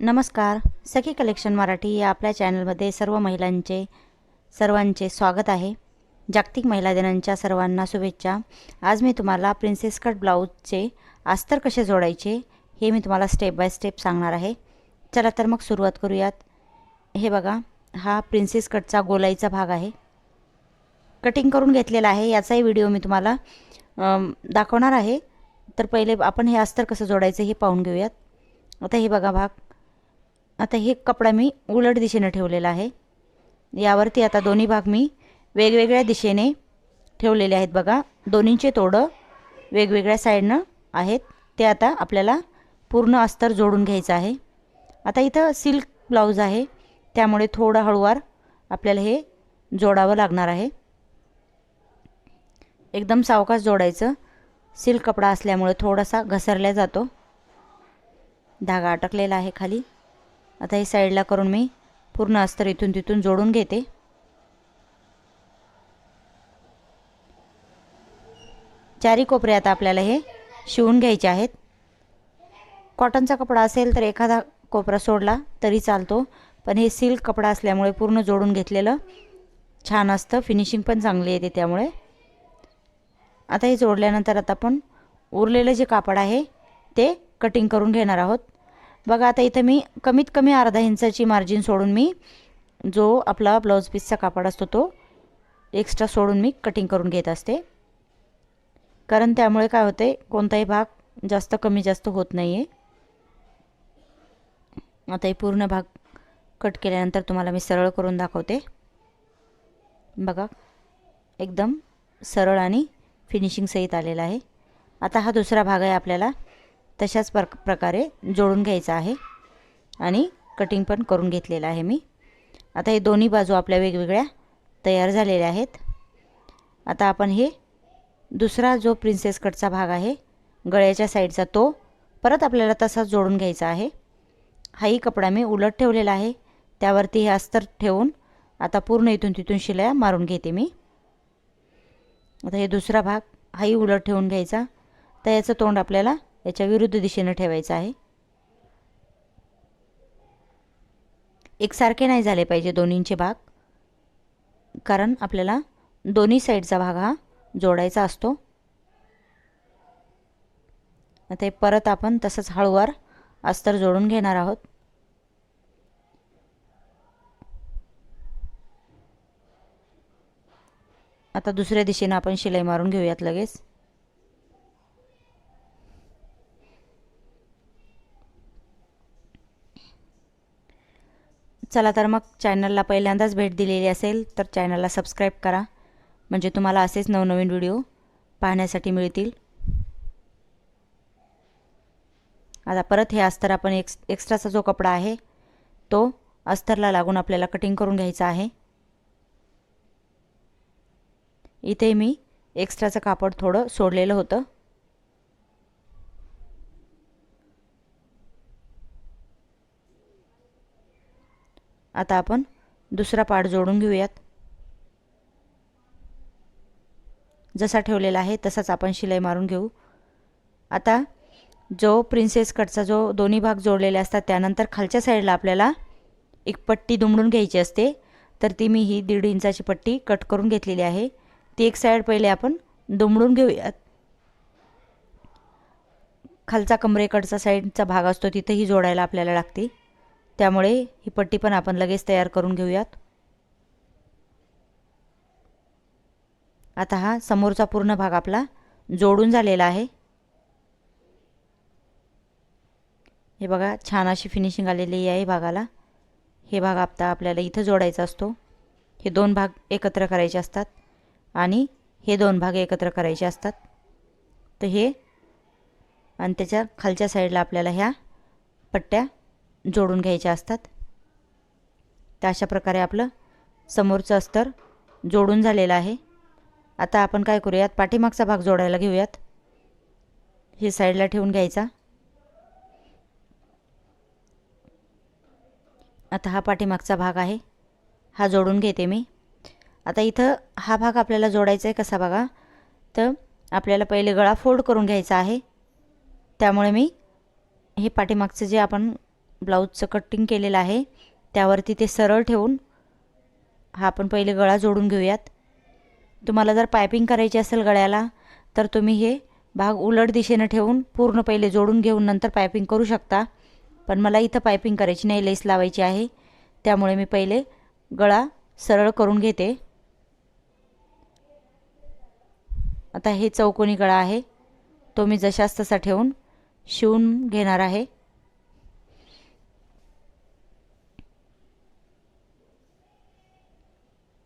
नमस्कार. सखी कलेक्शन मराठी या आपल्या चॅनलमध्ये सर्व महिलांचे सर्वांचे स्वागत आहे. जागतिक महिला दिनांच्या सर्वांना शुभेच्छा. आज मी तुम्हाला प्रिन्सेस कट ब्लाऊजचे अस्तर कसे जोडायचे हे मी तुम्हाला स्टेप बाय स्टेप सांगणार आहे. चला तर मग सुरुवात करूयात. हे बघा हा प्रिन्सेस कटचा गोलाईचा भाग आहे. कटिंग करून घेतलेला आहे. याचाही व्हिडिओ मी तुम्हाला दाखवणार आहे. तर पहिले आपण हे अस्तर कसं जोडायचं हे पाहून घेऊयात. आता हे बघा भाग. आता हे कपडा मी उलट दिशेनं ठेवलेला आहे. यावरती आता दोन्ही भाग मी वेगवेगळ्या दिशेने ठेवलेले आहेत बघा. दोन्हींचे तोडं वेगवेगळ्या साईडनं आहेत. ते आता आपल्याला पूर्ण अस्तर जोडून घ्यायचं आहे. आता इथं सिल्क ब्लाऊज आहे. त्यामुळे थोडं हळूवार आपल्याला हे जोडावं लागणार आहे. एकदम सावकाश जोडायचं. सिल्क कपडा असल्यामुळे थोडासा घसरला जातो. धागा अटकलेला आहे खाली. आता हे साईडला करून मी पूर्ण अस्तर इथून तिथून जोडून घेते. चारी कोपरे आता आपल्याला हे शिवून घ्यायचे आहेत. कॉटनचा कपडा असेल तर एखादा कोपरा सोडला तरी चालतो पण हे सिल्क कपडा असल्यामुळे पूर्ण जोडून घेतलेलं छान असतं. फिनिशिंग पण चांगली येते त्यामुळे. आता हे जोडल्यानंतर आता आपण उरलेलं जे कापड आहे ते कटिंग करून घेणार आहोत. बघा आता इथं मी कमीत कमी अर्धा इंचाची मार्जिन सोडून मी जो आपला ब्लाऊज पीसचा कापड असतो तो एक्स्ट्रा सोडून मी कटिंग करून घेत असते. कारण त्यामुळे काय होते कोणताही भाग जास्त कमी जास्त होत नाही आहे आता हे पूर्ण भाग कट केल्यानंतर तुम्हाला मी सरळ करून दाखवते. बघा एकदम सरळ आणि फिनिशिंग सहित आलेला आहे. आता हा दुसरा भाग आहे आपल्याला. तशाच प्र प्रकारे जोडून घ्यायचा आहे. आणि कटिंग पण करून घेतलेलं आहे मी. आता हे दोन्ही बाजू आपल्या वेगवेगळ्या तयार झालेल्या आहेत. आता आपण हे दुसरा जो प्रिन्सेस कटचा भाग आहे गळ्याच्या साईडचा तो परत आपल्याला तसाच जोडून घ्यायचा आहे. हाही कपडा मी उलट ठेवलेला आहे. त्यावरती हे अस्तर ठेवून आता पूर्ण इथून तिथून शिलाया मारून घेते मी. आता हे दुसरा भाग हाही उलट ठेवून घ्यायचा. तर याचं तोंड आपल्याला याच्या विरुद्ध दिशेनं ठेवायचं आहे. एकसारखे नाही झाले पाहिजे दोन्हींचे भाग. कारण आपल्याला दोन्ही साईडचा भाग हा जोडायचा असतो. आता परत आपण तसंच हळूवार अस्तर जोडून घेणार आहोत. आता दुसऱ्या दिशेनं आपण शिलाई मारून घेऊयात लगेच. चला तर मग चॅनलला पहिल्यांदाच भेट दिलेली असेल तर चॅनलला सबस्क्राईब करा. म्हणजे तुम्हाला असेच नवनवीन व्हिडिओ पाहण्यासाठी मिळतील. आता परत हे अस्तर आपण एक्स एक्स्ट्राचा जो कपडा आहे तो अस्तरला लागून आपल्याला कटिंग करून घ्यायचा आहे. इथे मी एक्स्ट्राचं कापड थोडं सोडलेलं होतं. आता आपण दुसरा पाठ जोडून घेऊयात. जसा ठेवलेला आहे तसाच आपण शिलाई मारून घेऊ. आता जो प्रिन्सेस कटचा जो दोन्ही भाग जोडलेले असतात त्यानंतर खालच्या साईडला आपल्याला एक पट्टी दुमडून घ्यायची असते. तर ती मी ही दीड इंचाची पट्टी कट करून घेतलेली आहे. ती एक साईड पहिले आपण दुमडून घेऊयात. खालचा कमरेकडचा साईडचा भाग असतो तिथेही जोडायला आपल्याला लागते. त्यामुळे ही पट्टी पण आपण लगेच तयार करून घेऊयात. आता हा समोरचा पूर्ण भाग आपला जोडून झालेला आहे. हे बघा छान अशी फिनिशिंग आलेली आहे भागाला. हे भाग आता आपल्याला इथं जोडायचा असतो. हे दोन भाग एकत्र करायचे असतात आणि हे दोन भाग एकत्र करायचे असतात. तर हे आणि त्याच्या खालच्या साईडला आपल्याला ह्या पट्ट्या जोडून घ्यायच्या असतात. तर अशा प्रकारे आपलं समोरचं अस्तर जोडून झालेलं आहे. आता आपण काय करूयात? पाठीमागचा भाग जोडायला घेऊयात. हे साईडला ठेवून घ्यायचा. आता हा पाठीमागचा भाग आहे. हा जोडून घेते मी. आता इथं हा भाग आपल्याला जोडायचा आहे कसा बघा? तर आपल्याला पहिले गळा फोल्ड करून घ्यायचा आहे. त्यामुळे मी हे पाठीमागचं जे आपण ब्लाऊजचं कटिंग केलेलं आहे. त्यावरती ते सरळ ठेवून हा आपण पहिले गळा जोडून घेऊयात. तुम्हाला जर पायपिंग करायची असेल गळ्याला तर तुम्ही हे भाग उलट दिशेनं ठेवून पूर्ण पहिले जोडून घेऊन नंतर पायपिंग करू शकता. पण मला इथं पायपिंग करायची नाही लेस लावायची आहे. त्यामुळे मी पहिले गळा सरळ करून घेते. आता हे चौकोनी गळा आहे. तो मी जशास तसा ठेवून शिवून घेणार आहे.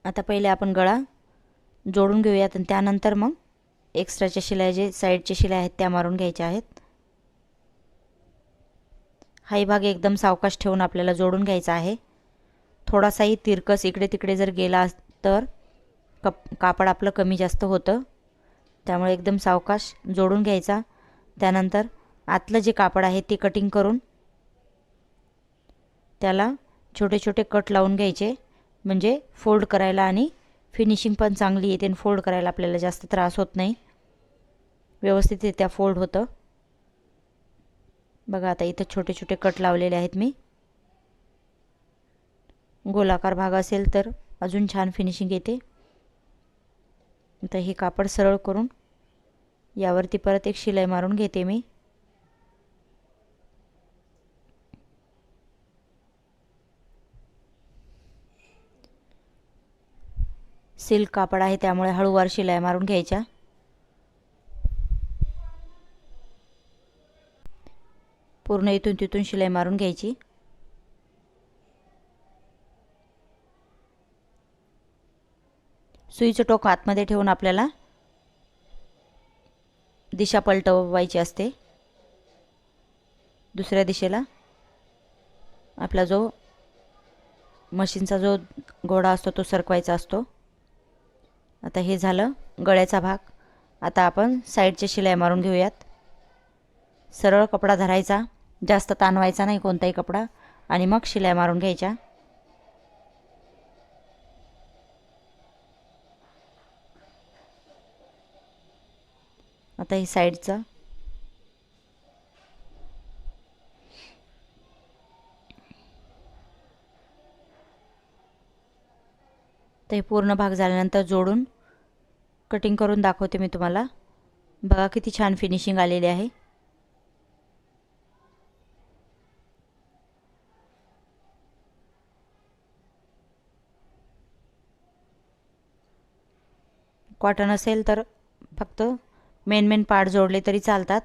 आता पहिले आपण गळा जोडून घेऊयात आणि त्यानंतर मग एक्स्ट्राच्या शिलाई जे साईडच्या शिलाई आहेत त्या मारून घ्यायच्या आहेत. हाही भाग एकदम सावकाश ठेवून आपल्याला जोडून घ्यायचा आहे. थोडासाही तिरकस इकडे तिकडे जर गेला तर कप कापड आपलं कमी जास्त होतं. त्यामुळे एकदम सावकाश जोडून घ्यायचा. त्यानंतर आतलं जे कापड आहे ते कटिंग करून त्याला छोटे छोटे कट लावून घ्यायचे. म्हणजे फोल्ड करायला आणि फिनिशिंग पण चांगली येते आणि फोल्ड करायला आपल्याला जास्त त्रास होत नाही. व्यवस्थितरित्या फोल्ड होतं. बघा आता इथं छोटे छोटे कट लावलेले आहेत मी. गोलाकार भाग असेल तर अजून छान फिनिशिंग येते. आता हे कापड सरळ करून यावरती परत एक शिलाई मारून घेते मी. सिल्क कापड आहे त्यामुळे हळूवार शिलाई मारून घ्यायच्या. पूर्ण इथून तिथून शिलाई मारून घ्यायची. सुईचं टोक आतमध्ये ठेवून आपल्याला दिशा पलटवायची असते. दुसऱ्या दिशेला आपला जो मशीनचा जो घोडा असतो तो सरकवायचा असतो. आता हे झालं गळ्याचा भाग. आता आपण साईडचे शिलाई मारून घेऊयात. सरळ कपडा धरायचा जास्त ताणवायचा नाही कोणताही कपडा. आणि मग शिलाई मारून घ्यायच्या. आता हे साईडचं तर हे पूर्ण भाग झाल्यानंतर जोडून कटिंग करून दाखवते मी तुम्हाला. बघा किती छान फिनिशिंग आलेली आहे. कॉटन असेल तर फक्त मेन मेन पार्ट जोडले तरी चालतात.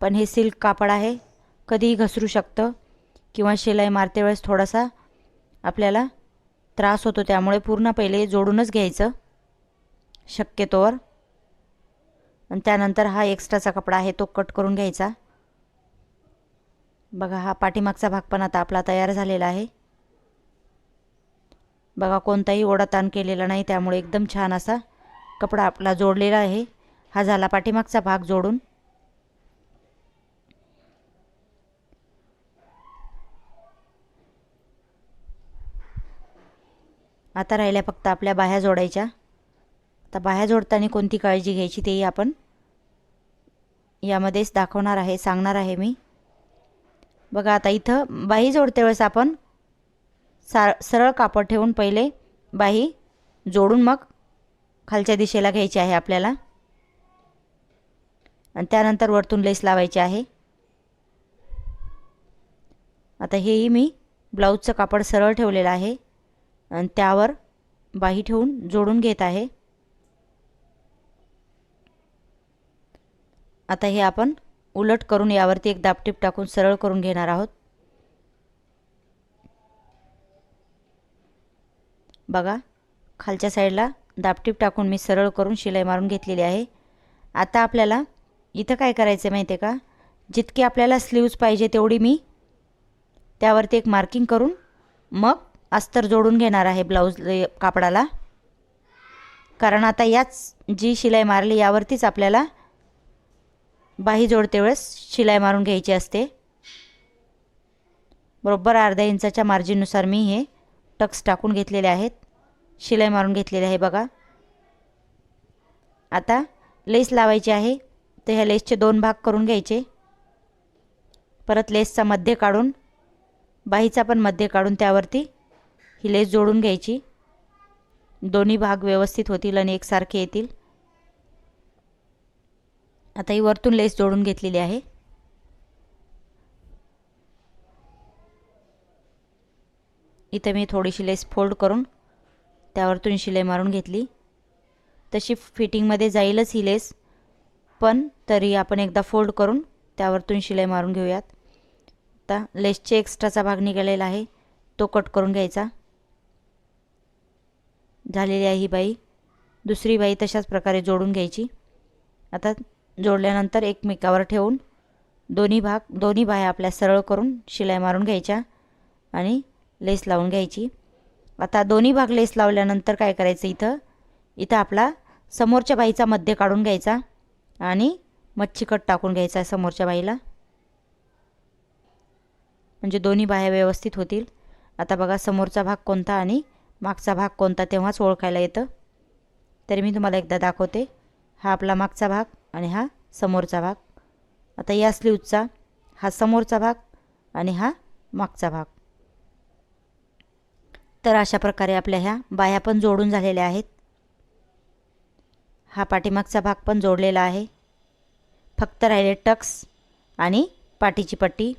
पण हे सिल्क कापड आहे. कधीही घसरू शकतं. किंवा शिलाई मारते वेळेस थोडासा आपल्याला त्रास होतो त्यामुळे पूर्ण पहिले जोडूनच घ्यायचं. शक्यतोवर आणि त्यानंतर हा एक्स्ट्राचा कपडा आहे तो कट करून घ्यायचा. बघा हा पाठीमागचा भाग पण आता आपला तयार झालेला आहे. बघा कोणताही ओढाताण केलेला नाही त्यामुळे एकदम छान असा कपडा आपला जोडलेला आहे. हा झाला पाठीमागचा भाग जोडून. आता राहिल्या फक्त आपल्या बाह्या जोडायच्या. आता बाह्या जोडताना कोणती काळजी घ्यायची तेही आपण यामध्येच दाखवणार आहे सांगणार आहे मी. बघा आता इथं बाही जोडते वेळेस आपण सा सरळ कापड ठेवून पहिले बाही जोडून मग खालच्या दिशेला घ्यायची आहे आपल्याला. आणि त्यानंतर वरतून लेस लावायची आहे. आता हेही मी ब्लाऊजचं कापड सरळ ठेवलेलं आहे. आणि त्यावर बाही ठेवून जोडून घेत आहे. आता हे आपण उलट करून यावरती एक दापटीप टाकून सरळ करून घेणार आहोत. बघा खालच्या साईडला दापटीप टाकून मी सरळ करून शिलाई मारून घेतलेली आहे. आता आपल्याला इथं काय करायचं आहे माहिती आहे का? जितकी आपल्याला स्लीव्ज पाहिजे तेवढी मी त्यावरती एक मार्किंग करून मग अस्तर जोडून घेणार आहे ब्लाऊज कापडाला. कारण आता याच जी शिलाई मारली यावरतीच आपल्याला बाही जोडते वेळेस शिलाई मारून घ्यायची असते. बरोबर अर्ध्या इंचाच्या मार्जिननुसार मी हे टक्स टाकून घेतलेले आहेत. शिलाई मारून घेतलेली आहे बघा. आता लेस लावायची आहे. तर ह्या लेसचे दोन भाग करून घ्यायचे. परत लेसचा मध्य काढून बाहीचा पण मध्य काढून त्यावरती ही लेस जोडून घ्यायची. दोन्ही भाग व्यवस्थित होतील आणि एकसारखे येतील. आता ही वरतून लेस जोडून घेतलेली आहे. इथं मी थोडीशी लेस फोल्ड करून त्यावरतून शिलाई मारून घेतली. तशी फिटिंगमध्ये जाईलच ही लेस पण तरी आपण एकदा फोल्ड करून त्यावरतून शिलाई मारून घेऊयात. आता लेसचे एक्स्ट्राचा भाग निघालेला आहे तो कट करून घ्यायचा. झालेली आहे ही बाई. दुसरी बाई तशाच प्रकारे जोडून घ्यायची. आता जोडल्यानंतर एकमेकावर ठेवून दोन्ही भाग दोन्ही बाया आपल्या सरळ करून शिलाई मारून घ्यायच्या आणि लेस लावून घ्यायची. आता दोन्ही भाग लेस लावल्यानंतर काय करायचं इथं? इथं आपला समोरच्या बाईचा मध्य काढून घ्यायचा आणि मच्छीकट टाकून घ्यायचा समोरच्या बाईला. म्हणजे दोन्ही बाह्या व्यवस्थित होतील. आता बघा समोरचा भाग कोणता आणि मागचा भाग कोणता तेव्हाच ओळखायला येतं. तरी मी तुम्हाला एकदा दाखवते. हा आपला मागचा भाग आणि हा समोरचा भाग. आता या स्लीवचा हा समोरचा भाग आणि हा मागचा भाग. तर अशा प्रकारे आपल्या ह्या बाह्या पण जोडून झालेल्या आहेत. हा पाठीमागचा भाग पण जोडलेला आहे. फक्त राहिले टक्स आणि पाठीची पट्टी.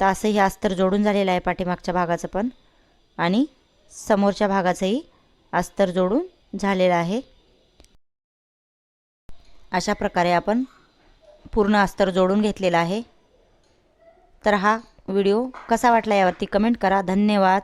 तर असं हे अस्तर जोडून झालेलं आहे पाठीमागच्या भागाचं पण आणि समोरच्या भागाचंही अस्तर जोडून झालेलं आहे. अशा प्रकारे आपण पूर्ण अस्तर जोडून घेतलेला आहे. तर हा व्हिडिओ कसा वाटला यावरती कमेंट करा. धन्यवाद.